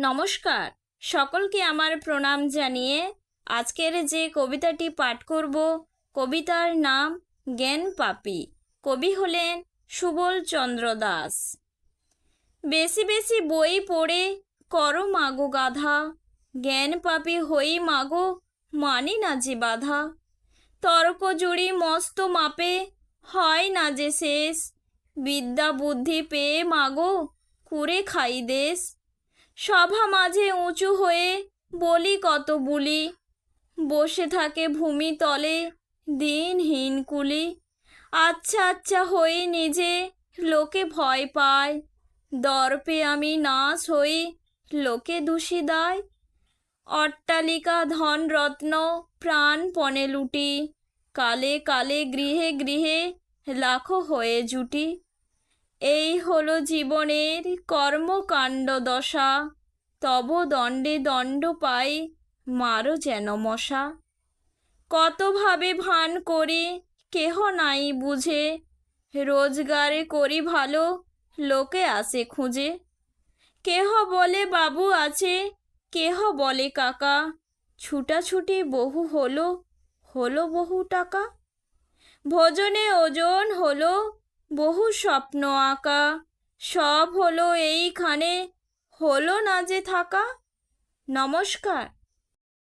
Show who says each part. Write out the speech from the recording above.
Speaker 1: নমস্কার। সকলকে আমার প্রণাম জানিয়ে আজকের যে কবিতাটি পাঠ করব, কবিতার নাম জ্ঞান পাপি। কবি হলেন সুবল চন্দ্র দাস। বেশি বেশি বই পড়ে করো মাগো গাধা। জ্ঞান পাপি হই মাগো, মানি না যে বাধা। তর্ক জুড়ি মস্ত মাপে, হয় না যে শেষ। বিদ্যা বুদ্ধি পেয়ে মাগো কুরে খাই দেশ। সভা মাঝে উঁচু হয়ে বলি কত বুলি বসে থাকে ভূমি তলে দিনহীন কুলি। আচ্ছা আচ্ছা হয়ে নিজে লোকে ভয় পায়। দর্পে আমি নাশ হই, লোকে দোষী দায়। অট্টালিকা, ধন, রত্ন প্রাণপণে লুটি। কালে কালে গৃহে গৃহে লাখো হয়ে জুটি। এই হলো জীবনের কর্মকাণ্ড দশা। তব দণ্ডে দণ্ড পাই, মারো যেন মশা। কতভাবে ভান করি, কেহ নাই বুঝে। রোজগারে করি ভালো, লোকে আসে খুঁজে। কেহ বলে বাবু আছে, কেহ বলে কাকা। ছুটাছুটি বহু হলো হলো বহু টাকা। ভোজনে ওজন হলো বহু স্বপ্ন আঁকা সব হলো এইখানে হলো না যে থাকা। নমস্কার।